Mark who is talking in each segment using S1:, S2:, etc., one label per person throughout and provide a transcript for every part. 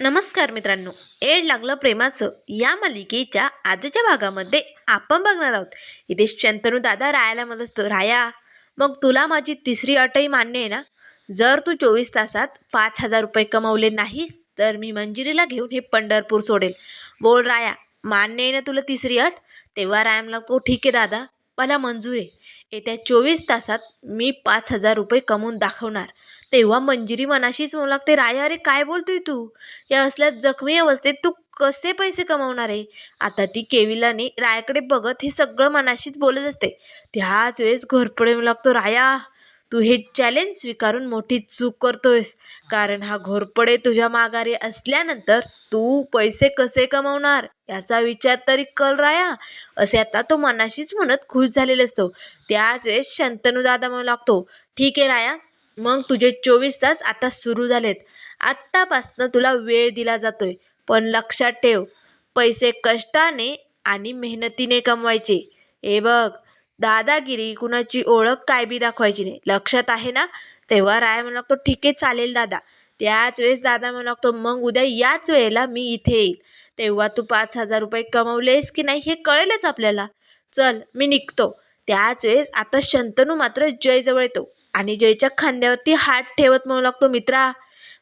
S1: नमस्कार मित्रांनो एड लागलं प्रेमाचं या मालिकेच्या आजच्या भागामध्ये आपण बघणार आहोत. इथे शंतनू दादा रायाला म्हणत असतो राया मग तुला माझी तिसरी अटही मान्य आहे ना? जर तू चोवीस तासात पाच हजार रुपये कमवले नाहीस तर मी मंजिरीला घेऊन हे पंढरपूर सोडेल. बोल राया मान्य आहे ना तुला तिसरी अट? तेव्हा राया म्हणला तो ठीक आहे दादा मला मंजूर आहे. येत्या चोवीस तासात मी पाच हजार रुपये कमवून दाखवणार. तेव्हा मंजिरी मनाशीच म्हणू लागते राया अरे काय बोलतोय तू? या असल्या जखमी अवस्थेत तू कसे पैसे कमावणार आहे? आता ती केविलाने रायाकडे बघत हे सगळं मनाशीच बोलत असते. त्याच वेळेस घोरपडे म्हणू लागतो राया तू हे चॅलेंज स्वीकारून मोठी चूक करतोयस. कारण हा घोरपडे तुझ्या माघारी असल्यानंतर तू पैसे कसे कमवणार? याचा विचार तरी कर राया. असे आता तो मनाशीच म्हणत खुश झालेला असतो. त्याच वेळेस शंतनू दादा म्हणू लागतो ठीक आहे राया मग तुझे चोवीस तास आता सुरू झालेत. आत्तापासनं तुला वेळ दिला जातोय पण लक्षात ठेव पैसे कष्टाने आणि मेहनतीने कमवायचे. हे बघ दादागिरी कुणाची ओळख काय बी दाखवायची नाही. लक्षात आहे ना? तेव्हा राय म्हणू लागतो ठीक आहे चालेल दादा. त्याच वेळेस दादा म्हणू लागतो मग उद्या याच वेळेला मी इथे येईल. तेव्हा तू पाच हजार रुपये कमवलेस की नाही हे कळेलच आपल्याला. चल मी निघतो. त्याच वेळेस आता शंतनू मात्र जयजवळ येतो. आणि जयच्या खांद्यावरती हात ठेवत म्हणू लागतो मित्रा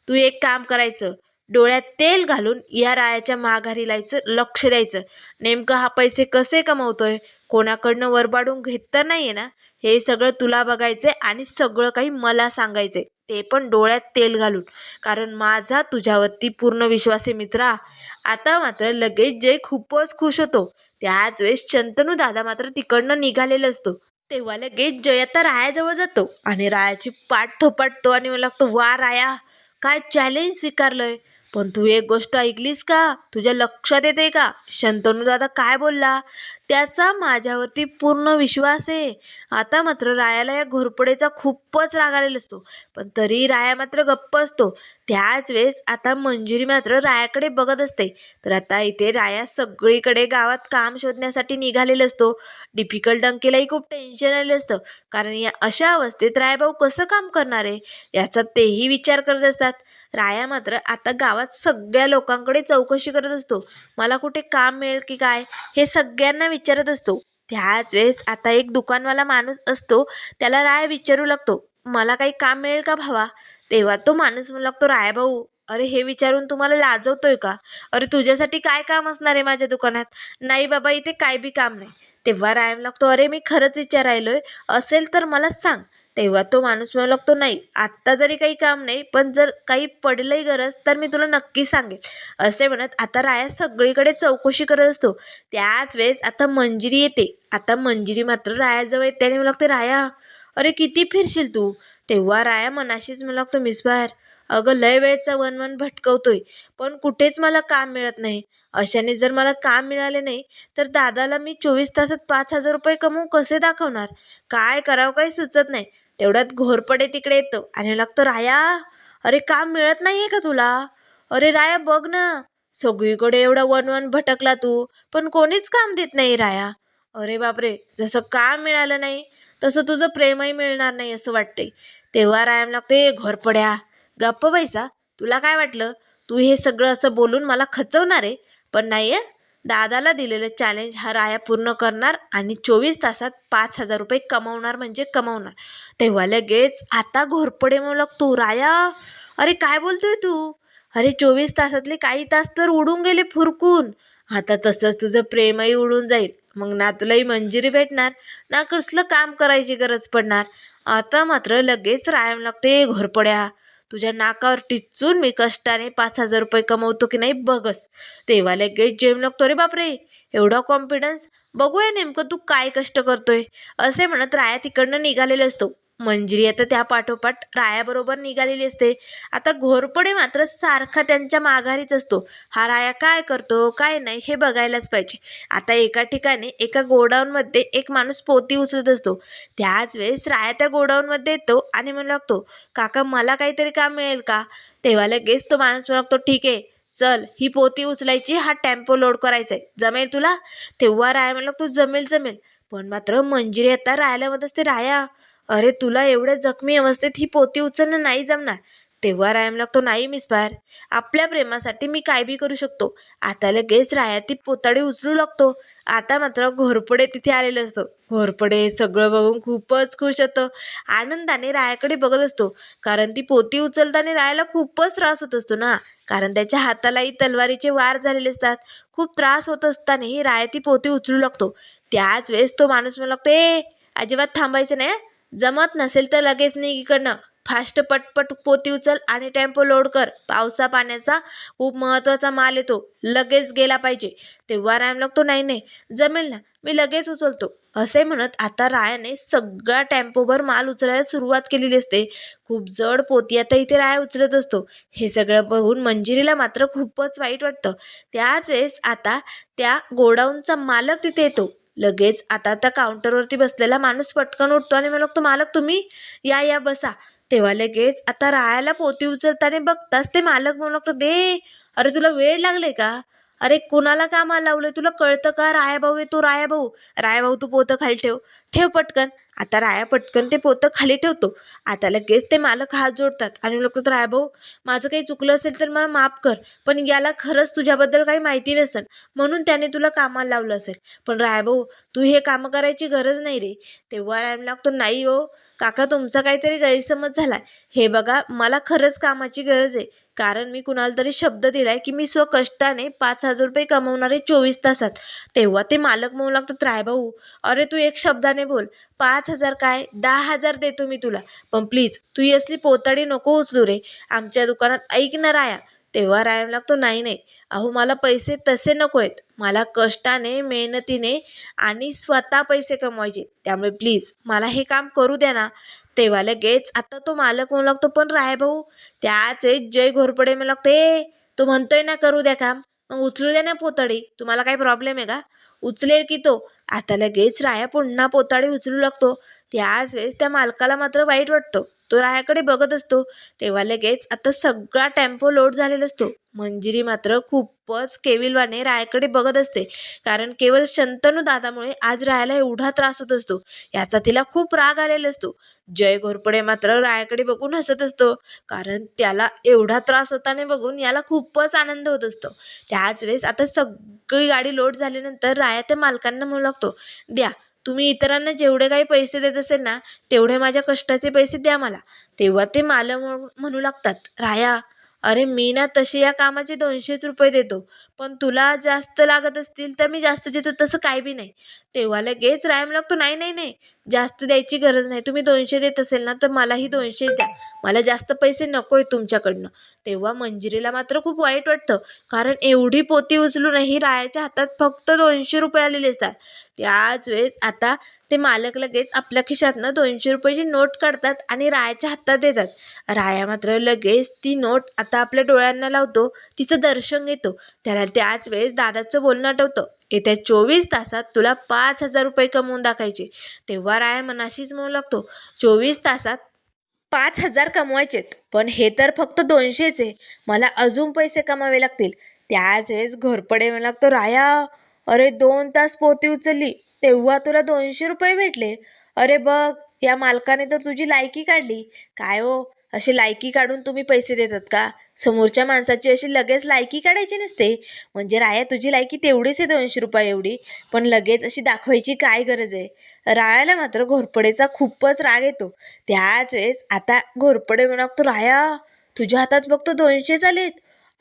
S1: तू एक काम करायचं. डोळ्यात तेल घालून या रायाच्या माघारी लायचं लक्ष द्यायचं. नेमकं हा पैसे कसे कमवतोय? कोणाकडनं वरबाडून घेत तर नाही आहे ना? हे सगळं तुला बघायचंय आणि सगळं काही मला सांगायचंय. ते पण डोळ्यात तेल घालून. कारण माझा तुझ्यावरती पूर्ण विश्वास आहे मित्रा. आता मात्र लगेच जय खूपच खुश होतो. त्याच वेळेस शंतनू दादा मात्र तिकडनं निघालेला असतो. तेव्हा लगेच जय आता रायाजवळ जातो आणि रायाची पाठ थोपाटतो आणि मला लागतो वा राया काय चॅलेंज स्वीकारलंय? पण तू एक गोष्ट ऐकलीस का? तुझ्या लक्षात येते का? शंतनू दादा काय बोलला? त्याचा माझ्यावरती पूर्ण विश्वास आहे. आता मात्र रायाला या घोरपडेचा खूपच राग आलेला असतो. पण तरी राया मात्र गप्प असतो. त्याच वेळेस आता मंजुरी मात्र रायाकडे बघत असते. तर आता इथे राया सगळीकडे गावात काम शोधण्यासाठी निघालेला असतो. डिफिकल्ट अंकेलाही खूप टेन्शन आलेलं असतं. कारण या अशा अवस्थेत रायभाऊ कसं काम करणार आहे? याचा तेही विचार करत असतात. राया मात्र आता गावात सगळ्या लोकांकडे चौकशी करत असतो. मला कुठे काम मिळेल की काय? हे सगळ्यांना विचारत असतो. त्याच वेळेस आता एक दुकानवाला माणूस असतो. त्याला राय विचारू लागतो मला काही काम मिळेल का भावा? तेव्हा तो माणूस म्हणू लागतो राय भाऊ अरे हे विचारून तुम्हाला लाजवतोय का? अरे तुझ्यासाठी काय काम असणार आहे माझ्या दुकानात? नाही बाबा इथे काय बी काम नाही. तेव्हा राय लागतो अरे मी खरंच विचारायलोय. असेल तर मला सांग. तेव्हा तो माणूस म्हणू लागतो नाही आत्ता जरी काही काम नाही पण जर काही पडलंही गरज तर मी तुला नक्की सांगेल. असे म्हणत आता राया सगळीकडे चौकशी करत असतो. त्याच वेळेस आता मंजिरी येते. आता मंजिरी मात्र रायाजवळ येते आणि मला लागते राया अरे किती फिरशील तू? तेव्हा राया मनाशीच मला लागतो मिस बाहेर अगं लय वेळचा वन वन भटकवतोय पण कुठेच मला काम मिळत नाही. अशाने जर मला काम मिळाले नाही तर दादाला मी चोवीस तासात पाच हजार रुपये कमवून कसे दाखवणार? काय करावं काही सुचत नाही. तेवढ्यात घोरपडे तिकडे येतो. आणि लागतो राया अरे काम मिळत नाहीये का तुला? अरे राया बघ ना. सगळीकडे एवढा वन वन भटकला तू पण कोणीच काम देत नाही राया. अरे बापरे जसं काम मिळालं नाही तसं तुझं प्रेमही मिळणार नाही असं वाटतंय. तेव्हा रायाम लागते घोरपड्या गप्प पैसा तुला काय वाटलं? तू हे सगळं असं बोलून मला खचवणार आहे. पण नाही आहे दादाला दिलेलं चॅलेंज हा राया पूर्ण करणार आणि चोवीस तासात पाच हजार रुपये कमवणार म्हणजे कमवणार. तेव्हा लगेच आता घोरपडे म्हणू लागतो राया. अरे काय बोलतोय तू? अरे चोवीस तासातले काही तास तर उडून गेले फुरकून. आता तसंच तुझं प्रेमही उडून जाईल. मग ना तुलाही मंजिरी भेटणार ना कसलं काम करायची गरज पडणार. आता मात्र लगेच रायाम लागते घोरपड्या तुझ्या नाकावर टिचून मी कष्टाने पाच हजार रुपये कमवतो की नाही बघस. तेव्हा लगेच जेम लागतो रे बापरे. एवढा कॉन्फिडन्स बघूया नेमकं तू काय कष्ट करतोय. असे म्हणत राया तिकडनं निघालेले असतो. मंजिरी. आता त्या पाठोपाठ रायाबरोबर निघालेली असते. आता घोरपडे मात्र सारखा त्यांच्या माघारीच असतो. हा राया काय करतो काय नाही हे बघायलाच पाहिजे. आता एका ठिकाणी एका गोडाऊनमध्ये एक माणूस पोती उचलत असतो. त्याच वेळेस राया त्या गोडाऊनमध्ये येतो आणि म्हणू लागतो काका मला काहीतरी काम मिळेल का? तेव्हा लगेच तो माणूस म्हणू लागतो ठीक आहे चल ही पोती उचलायची हा टेम्पो लोड करायचा आहे जमेल तुला? तेव्हा राया म्हणू तू जमेल जमेल. पण मात्र मंजिरी आता रायाला म्हणत असते राया अरे तुला एवढ्या जखमी अवस्थेत ही पोती उचलणं नाही जमणार. तेव्हा राया लागतो नाही मिस बार आपल्या प्रेमासाठी मी काय बी करू शकतो. आता लगेच राया ती पोताडी उचलू लागतो. आता मात्र घोरपडे तिथे आलेलं असतं. घोरपडे सगळं बघून खूपच खुश होतं. आनंदाने रायाकडे बघत असतो. कारण ती पोती उचलताना रायाला खूपच त्रास होत असतो ना. कारण त्याच्या हातालाही तलवारीचे वार झालेले असतात. खूप त्रास होत असतानाही राया ती पोती उचलू लागतो. त्याच वेळेस तो माणूस म्हणू लागतो ए अजिबात थांबायचं नाही जमत नसेल तर लगेच निघ इकडनं. फास्ट पटपट पोती उचल आणि टेम्पो लोड कर. पावसा पाण्याचा खूप महत्त्वाचा माल येतो. लगेच गेला पाहिजे. तेव्हा राम लागतो नाही नाही जमेल ना. मी लगेच उचलतो. असे म्हणत आता रायाने सगळा टेम्पोभर माल उचलायला सुरुवात केलेली असते. खूप जड पोती आता इथे राया उचलत असतो. हे सगळं बघून मंजिरीला मात्र खूपच वाईट वाटतं. त्याच वेळेस आता त्या गोडाऊनचा मालक तिथे येतो. लगेच आता त्या काउंटरवरती बसलेला माणूस पटकन उठतो आणि म्हणतो मालक तुम्ही या या बसा. तेव्हा लगेच आता रायाला पोती उचलताना बघताच ते मालक म्हणू लागतो दे अरे तुला वेळ लागले का? अरे कुणाला कामाला लावलं तुला कळतं का? राया भाऊ आहे तो राया भाऊ भाऊ तू पोतं खाली ठेव. ठेव पटकन. आता राया पटकन ते पोतं खाली ठेवतो. आता लगेच ते मालक हात जोडतात आणि म्हणतात रायाभाऊ माझं काही चुकलं असेल तर मला माफ कर. पण याला खरंच तुझ्याबद्दल काही माहिती नसेल. म्हणून त्याने तुला कामाला लावलं असेल. पण रायाभाऊ तू हे कामं करायची गरज नाही रे. तेव्हा रायम लागतो नाही हो काका तुमचा काहीतरी गैरसमज झाला हे बघा मला खरंच कामाची गरज आहे. कारण मी कुणाला तरी शब्द दिलाय की मी स्वकष्टाने पाच हजार रुपये कमवणार आहे चोवीस तासात. तेव्हा ते मालक म्हणू लागतात राय भाऊ अरे तू एक शब्दाने बोल. पाच हजार काय? दहा हजार देतो मी तुला. पण प्लीज तू ही असली पोताडी नको उचलू रे. आमच्या दुकानात ऐक ना राया. तेव्हा राया लागतो नाही नाही. अहो मला पैसे तसे नको आहेत. मला कष्टाने मेहनतीने आणि स्वतः पैसे कमवायचे त्यामुळे प्लीज मला हे काम करू द्या ना. तेव्हा लगेच आता तो मालक म्हणू लागतो पण राय भाऊ त्याच एक जय घोरपडे म्हणू लागतो ए तो म्हणतोय ना करू द्या काम मग उचलू द्या ना पोतडी तुम्हाला काही प्रॉब्लेम आहे का? उचलेल की तो. आता लगेच राया पुन्हा पोताडी उचलू लागतो त्याच वेळेस त्या मालकाला मात्र वाईट वाटतं. तो रायाकडे बघत असतो तेव्हा लगेच आता सगळा टेम्पो लोड झालेला असतो. मंजिरी मात्र खूपच केविलवाने रायाकडे बघत असते कारण केवळ शंतनू दादामुळे आज रायाला एवढा त्रास होत असतो याचा तिला खूप राग आलेला असतो. जय घोरपडे मात्र रायाकडे बघून हसत असतो कारण त्याला एवढा त्रास होताना बघून याला खूपच आनंद होत असतो. त्याच वेळेस आता सगळी गाडी लोड झाल्यानंतर राया त्या मालकांना म्हणू लागतो द्या तुम्ही इतरांना जेवढे काही पैसे देत असेल ना तेवढे माझ्या कष्टाचे पैसे द्या मला. तेव्हा ते मला म्हणू- म्हणू लागतात. राया अरे मी ना तसे या कामाचे दोनशेच रुपये देतो. पण तुला जास्त लागत असतील तर मी जास्त देतो. तसं काय बी नाही. तेव्हा लगेच रायम लागतो नाही नाही नाही. जास्त द्यायची गरज नाही. तुम्ही दोनशे देत असेल ना तर मलाही दोनशेच द्या. मला जास्त पैसे नको आहे तुमच्याकडनं. तेव्हा मंजिरीला मात्र खूप वाईट वाटतं. कारण एवढी पोती उचलूनही रायाच्या हातात फक्त दोनशे रुपये आलेले असतात. त्याच वेळेस आता ते मालक लगेच आपल्या खिशातनं दोनशे रुपयाची नोट काढतात आणि रायाच्या हातात देतात. राया मात्र लगेच ती नोट आता आपल्या डोळ्यांना लावतो तिचं दर्शन घेतो. त्याला त्याच वेळेस दादाचं बोलणं आठवतं. येत्या चोवीस तासात तुला पाच हजार रुपये कमवून दाखायचे. तेव्हा राया मनाशीच म्हणू लागतो. चोवीस तासात पाच हजार कमवायचेत. पण हे तर फक्त दोनशेच आहे. मला अजून पैसे कमावे लागतील. त्याच वेळेस घोरपडे मला लागतो राया अरे दोन तास पोती उचलली. तेव्हा तुला दोनशे रुपये भेटले. अरे बघ या मालकाने तर तुझी लायकी काढली. काय हो अशी लायकी काढून तुम्ही पैसे देतात का? समोरच्या माणसाची अशी लगेच लायकी काढायची नसते. म्हणजे राया तुझी लायकी तेवढीच आहे दोनशे रुपये एवढी. पण लगेच अशी दाखवायची काय गरज आहे? रायाला मात्र घोरपडेचा खूपच राग येतो. त्याच वेळेस आता घोरपडे म्हणा तो राया तुझ्या हातात फक्त दोनशेच आलेत.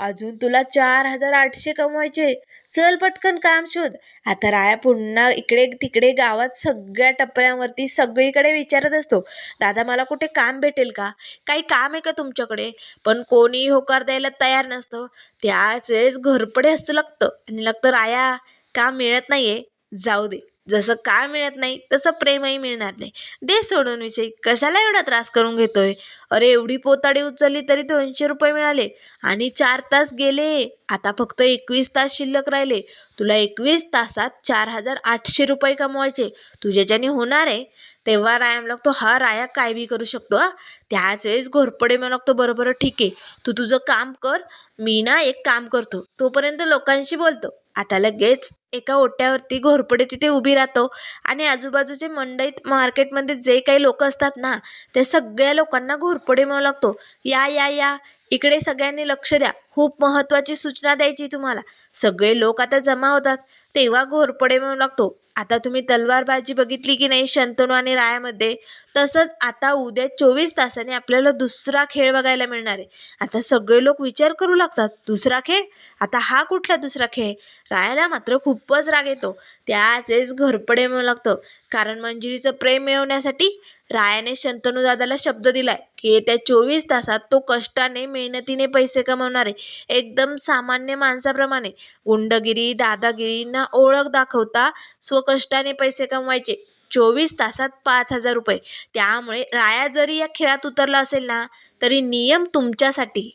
S1: अजून तुला चार हजार आठशे कमवायचे चल पटकन काम शोध. आता राया पुन्हा इकडे तिकडे गावात सगळ्या टपऱ्यांवरती सगळीकडे विचारत असतो. दादा मला कुठे काम भेटेल का? काही काम आहे का तुमच्याकडे? पण कोणी होकार द्यायला तयार नसतं. त्याच वेळेस घरपडे असं लागतं. आणि लागतं राया काम मिळत नाही आहे जाऊ दे. जसं काय मिळत नाही तसं प्रेमही मिळणार नाही. दे सोडून विषय कशाला एवढा त्रास करून घेतोय? अरे एवढी पोताडी उचलली तरी दोनशे रुपये मिळाले आणि चार तास गेले. आता फक्त एकवीस तास शिल्लक राहिले. तुला एकवीस तासात चार हजार आठशे रुपये कमवायचे. तुझ्याच्याने होणार आहे तेव्हा राया लागतो हा राया काय बी करू शकतो हा? त्याच वेळेस घोरपडे म्हणू लागतो बरोबर ठीक आहे. तू तुझं काम कर मी ना एक काम करतो. तोपर्यंत लोकांशी बोलतो. आता लगेच एका ओट्यावरती घोरपडे तिथे उभी राहतो आणि आजूबाजूचे मंडईत मार्केटमध्ये जे काही लोक असतात ना त्या सगळ्या लोकांना घोरपडे म्हणू लागतो. या या या. इकडे सगळ्यांनी लक्ष द्या. खूप महत्त्वाची सूचना द्यायची तुम्हाला. सगळे लोक आता जमा होतात. तेव्हा घोरपडे म्हणू लागतो. आता तुम्ही तलवारबाजी बघितली की नाही शंतनू आणि रायामध्ये? तसंच आता उद्या चोवीस तासाने आपल्याला दुसरा खेळ बघायला मिळणार आहे. आता सगळे लोक विचार करू लागतात. दुसरा खेळ? आता हा कुठला दुसरा खेळ? रायाला मात्र खूपच राग येतो. त्याचेच घरपडे म्हणू लागतं. कारण मंजिरीचं प्रेम मिळवण्यासाठी रायाने शंतनू दादाला शब्द दिलाय की येत्या चोवीस तासात तो कष्टाने मेहनतीने पैसे कमवणार आहे एकदम सामान्य माणसाप्रमाणे गुंडगिरी दादागिरींना ओळख दाखवता स्वकष्टाने पैसे कमवायचे. चोवीस तासात पाच हजार रुपये. त्यामुळे राया जरी या खेळात उतरला असेल ना तरी नियम तुमच्यासाठी.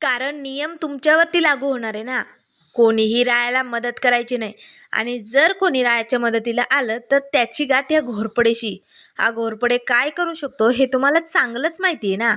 S1: कारण नियम तुमच्यावरती लागू होणार आहे ना. कोणीही रायाला मदत करायची नाही. आणि जर कोणी रायाच्या मदतीला आलं तर त्याची गाठ या घोरपडेशी. हा घोरपडे काय करू शकतो हे तुम्हाला चांगलंच माहिती आहे ना?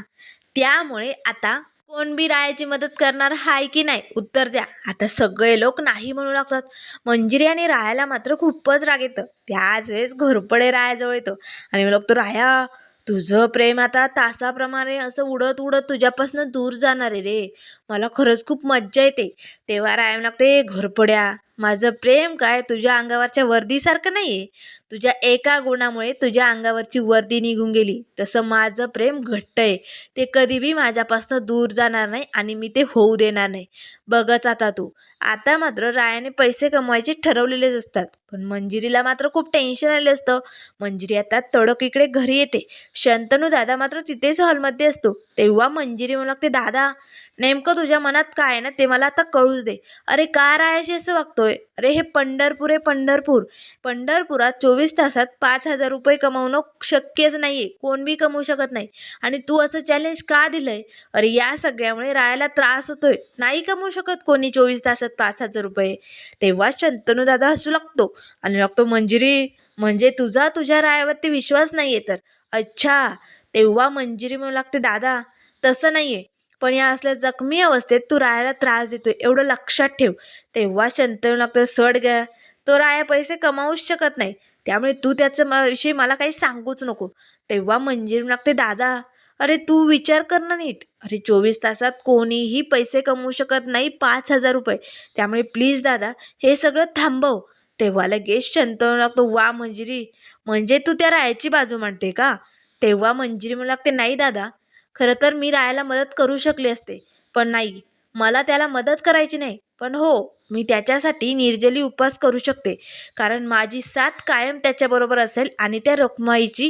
S1: त्यामुळे आता कोण बी रायाची मदत करणार हाय की नाही उत्तर द्या. आता सगळे लोक नाही म्हणू लागतात. मंजिरी आणि रायाला मात्र खूपच राग येतं. त्याच वेळेस घोरपडे रायाजवळ येतो. आणि मग तो राया तुझं प्रेम आता तासाप्रमाणे असं उडत उडत तुझ्यापासून दूर जाणार आहे रे. मला खरंच खूप मज्जा येते. तेव्हा राया लागते घरपड्या. माझं प्रेम काय तुझ्या अंगावरच्या वर्दीसारखं नाही आहे तुझ्या एका गुणामुळे तुझ्या अंगावरची वर्दी निघून गेली. तसं माझं प्रेम घट्ट आहे ते कधीबी माझ्यापासनं माझ्यापासून दूर जाणार नाही आणि मी ते होऊ देणार नाही. बघच आता तू. आता मात्र रायाने पैसे कमवायचे ठरवलेलेच असतात. पण मंजिरीला मात्र खूप टेन्शन आले असतं. मंजिरी आता तडक इकडे घरी येते. शंतनू दादा मात्र तिथेच हॉलमध्ये असतो. तेव्हा मंजिरी म्हणू लागते दादा नेमकं तुझ्या मनात काय आहे ना ते मला आता कळूच दे. अरे का रायाशी असं वागतोय? अरे हे पंढरपूर आहे पंढरपूर. पंढरपुरात चोवीस तासात पाच हजार रुपये कमवणं शक्यच नाही आहे कोण बी कमवू शकत नाही. आणि तू असं चॅलेंज का दिलंय? अरे या सगळ्यामुळे रायाला त्रास होतोय. नाही कमवू शकत कोणी चोवीस तासात पाच हजार रुपये. तेव्हा शंतनू दादा हसू लागतो आणि लागतो मंजिरी म्हणजे तुझा तुझ्या रायावरती विश्वास नाही आहे तर. अच्छा. तेव्हा मंजिरी म्हणू लागते दादा तसं नाही आहे पण या असल्या जखमी अवस्थेत तू रायाला त्रास देतोय. एवढं लक्षात ठेव. तेव्हा शंतनू लागतो सड गया तो राया पैसे कमावूच शकत नाही. त्यामुळे तू त्याचं विषयी मला काही सांगूच नको. तेव्हा मंजिरी लागते दादा अरे तू विचार कर ना नीट. अरे चोवीस तासात कोणीही पैसे कमवू शकत नाही पाच हजार रुपये. त्यामुळे प्लीज दादा हे सगळं थांबव. तेव्हा लगेच शंतनू लागतो वा मंजिरी म्हणजे तू त्या रायाची बाजू मांडते का? तेव्हा मंजिरी म्हणू लागते नाही दादा खरं तर मी रायाला मदत करू शकले असते. पण नाही मला त्याला मदत करायची नाही. पण हो मी त्याच्यासाठी निर्जली उपवास करू शकते. कारण माझी साथ कायम त्याच्याबरोबर असेल आणि त्या रखमाईची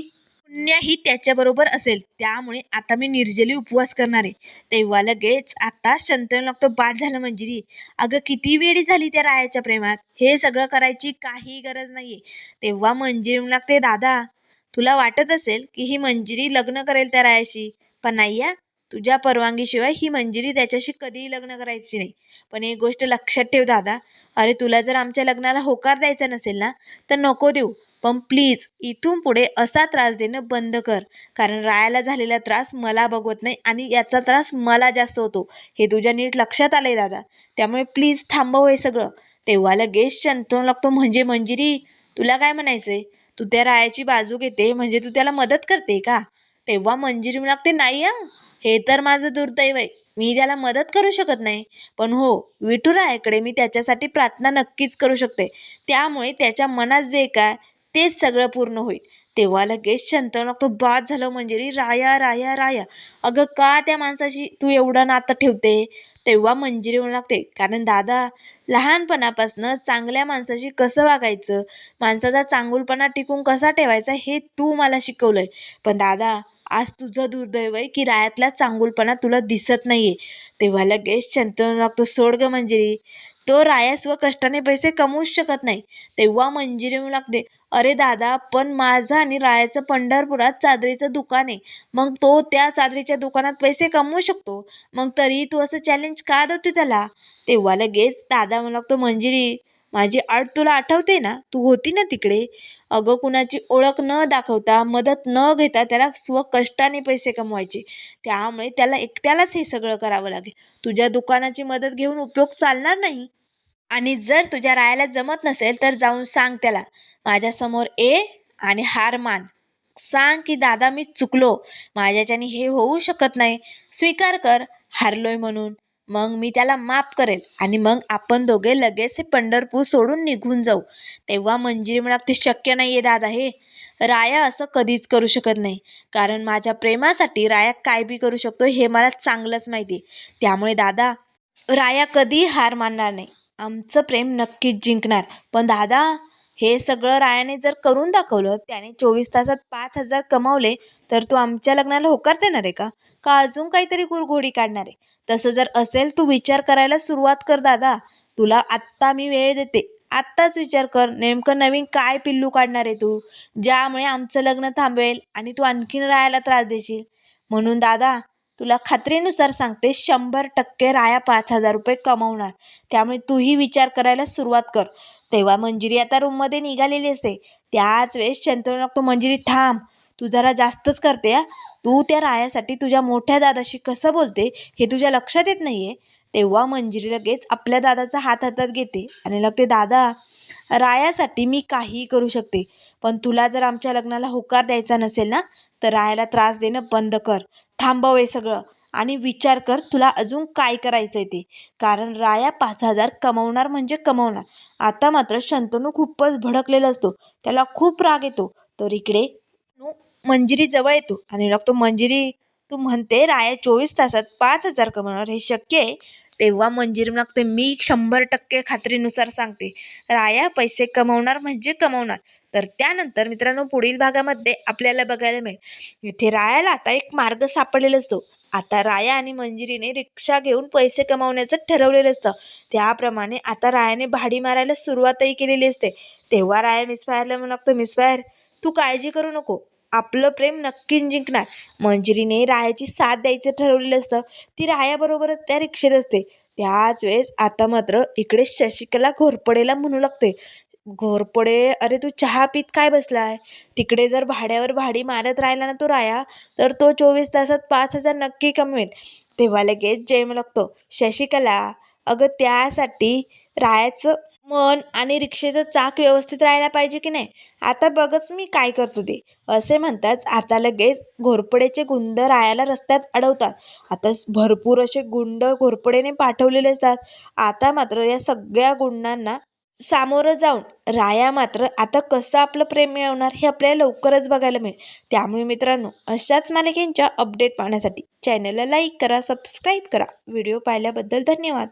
S1: पुण्याही त्याच्याबरोबर असेल. त्यामुळे आता मी निर्जली उपवास करणार. आहे तेव्हा लगेच आता शंतनू लागतो बाद झालं मंजिरी. अगं किती वेळी झाली त्या रायाच्या प्रेमात. हे सगळं करायची काही गरज नाहीये. तेव्हा मंजिरी लागते दादा तुला वाटत असेल की ही मंजिरी लग्न करेल त्या रायाशी? पण नाही या तुझ्या परवानगीशिवाय ही मंजिरी त्याच्याशी कधीही लग्न करायची नाही. पण एक गोष्ट लक्षात ठेव दादा. अरे तुला जर आमच्या लग्नाला होकार द्यायचा नसेल ना तर नको देऊ. पण प्लीज इथून पुढे असा त्रास देणं बंद कर. कारण रायाला झालेला त्रास मला बघवत नाही आणि याचा त्रास मला जास्त होतो. हे तुझ्या नीट लक्षात आलं आहे दादा. त्यामुळे प्लीज थांबव हे सगळं. तेव्हा लगेच शंतनू लागतो म्हणजे मंजिरी तुला काय म्हणायचं आहे तू त्या रायाची बाजू घेते म्हणजे तू त्याला मदत करते का? तेव्हा मंजिरी लागते नाही हं. हे तर माझं दुर्दैव आहे. मी त्याला मदत करू शकत नाही. पण हो विठुरायाकडे मी त्याच्यासाठी प्रार्थना नक्कीच करू शकते. त्यामुळे त्याच्या मनात जे काय तेच सगळं पूर्ण होईल. तेव्हा लगेच शंतनू लागतो बाद झालं मंजिरी राया राया राया. अगं का त्या माणसाशी तू एवढं नातं ठेवते? तेव्हा मंजिरी म्हणू लागते कारण दादा लहानपणापासून चांगल्या माणसाशी कसं वागायचं? माणसाचा चांगुलपणा टिकून कसा ठेवायचा हे तू मला शिकवलंय. पण दादा आज तुझं दुर्दैव आहे की रायातला चांगुलपणा तुला दिसत नाही आहे तेव्हा लगेच शंतनू लागतो सोड ग मंजिरी. तो राया स्व कष्टाने पैसे कमवूच शकत नाही. तेव्हा मंजिरी म्हणू लागते अरे दादा पण माझं आणि रायाचं पंढरपुरात चादरीचं दुकान आहे. मग तो त्या चादरीच्या दुकानात पैसे कमवू शकतो. मग तरी तू असं चॅलेंज का देतो त्याला? तेव्हा लगेच दादा म्हणू लागतो मंजिरी माझी आठ तुला आठवते ना? तू होती ना तिकडे. अगं कुणाची ओळख न दाखवता मदत न घेता त्याला स्वकष्टाने पैसे कमवायचे. त्यामुळे त्याला एकट्यालाच हे सगळं करावं लागेल. तुझ्या दुकानाची मदत घेऊन उपयोग चालणार नाही. आणि जर तुझ्या रायाला जमत नसेल तर जाऊन सांग त्याला. माझ्यासमोर ए आणि हार मान. सांग की दादा मी चुकलो. माझ्याच्याने हे होऊ शकत नाही. स्वीकार कर हारलोय म्हणून. मग मी त्याला माफ करेल आणि मग आपण दोघे लगेच हे पंढरपूर सोडून निघून जाऊ. तेव्हा मंजिरी म्हणा ते शक्य नाही आहे दादा हे. राया असं कधीच करू शकत नाही. कारण माझ्या प्रेमासाठी राया काय बी करू शकतो हे मला चांगलंच माहिती आहे. त्यामुळे दादा राया कधी हार मानणार नाही. आमचं प्रेम नक्कीच जिंकणार. पण दादा हे सगळं रायाने जर करून दाखवलं त्याने चोवीस तासात पाच हजार कमावले तर तू आमच्या लग्नाला होकार देणार आहे का? का अजून काहीतरी गुरघोडी काढणार आहे? तसं जर असेल तू विचार करायला सुरुवात कर दादा. तुला आत्ता मी वेळ देते. आत्ताच विचार कर. नेमकं नवीन काय पिल्लू काढणार आहे तू? ज्यामुळे आमचं लग्न थांबवेल आणि तू आणखीन रायाला त्रास देशील. म्हणून दादा तुला खात्रीनुसार सांगते शंभर टक्के राया पाच हजार रुपये कमवणार. त्यामुळे तूही विचार करायला सुरुवात कर. तेव्हा मंजिरी आता रूममध्ये निघालेली असते त्याच वेळेस शंतनू लागतो मंजिरी थांब. तू जरा जास्तच करते हा? तू त्या रायासाठी तुझ्या मोठ्या दादाशी कसं बोलते हे तुझ्या लक्षात येत नाही आहे तेव्हा मंजिरी लगेच आपल्या दादाचा हात हातात घेते आणि लगते दादा रायासाठी मी काहीही करू शकते पण तुला जर आमच्या लग्नाला होकार द्यायचा नसेल ना तर रायाला त्रास देणं बंद कर थांबव हे सगळं आणि विचार कर तुला अजून काय करायचं आहे ते कारण राया पाच हजार कमवणार म्हणजे कमवणार आता मात्र शंतनू खूपच भडकलेला असतो त्याला खूप राग येतो तर इकडे मंजिरी जवळ येतो. आणि लागतो मंजिरी तू म्हणते राया चोवीस तासात पाच हजार कमवणार. हे शक्य आहे? तेव्हा मंजिरी लागते मी शंभर टक्के खात्रीनुसार सांगते. राया पैसे कमवणार म्हणजे कमवणार. तर त्यानंतर मित्रांनो पुढील भागामध्ये आपल्याला बघायला मिळेल. इथे रायाला आता एक मार्ग सापडलेला असतो. आता राया आणि मंजिरीने रिक्षा घेऊन पैसे कमावण्याचं ठरवलेलं असतं. त्याप्रमाणे आता रायाने भाडी मारायला सुरुवातही केलेली असते. तेव्हा राया मिसफायरला म्हणू लागतो मिसफायर तू काळजी करू नको. आपलं प्रेम नक्की जिंकणार. मंजिरीने रायाची साथ द्यायचं ठरवलेलं असतं. ती रायाबरोबरच त्या रिक्षेत असते. त्याच वेळेस आता मात्र इकडे शशिकला घोरपडेला म्हणू लागते. घोरपडे अरे तू चहा पीत काय बसलाय? तिकडे जर भाड्यावर भाडी मारत राहिला ना तो राया तर तो चोवीस तासात पाच हजार नक्की कमवेल. तेव्हा लगेच जयम लागतो. शशिकला अगं त्यासाठी रायाचं मन आणि रिक्षेचं चाक व्यवस्थित राहायला पाहिजे की नाही? आता बघच मी काय करतो ते. असे म्हणताच आता लगेच घोरपडेचे गुंड रायाला रस्त्यात अडवतात. आता भरपूर असे गुंड घोरपडेने पाठवलेले असतात. आता मात्र या सगळ्या गुंडांना सामोरं जाऊन राया मात्र आता कसं आपलं प्रेम मिळवणार हे आपल्याला लवकरच बघायला मिळेल. त्यामुळे मित्रांनो अशाच मालिकेंच्या अपडेट पाहण्यासाठी चॅनलला लाईक करा सबस्क्राईब करा. व्हिडिओ पाहिल्याबद्दल धन्यवाद.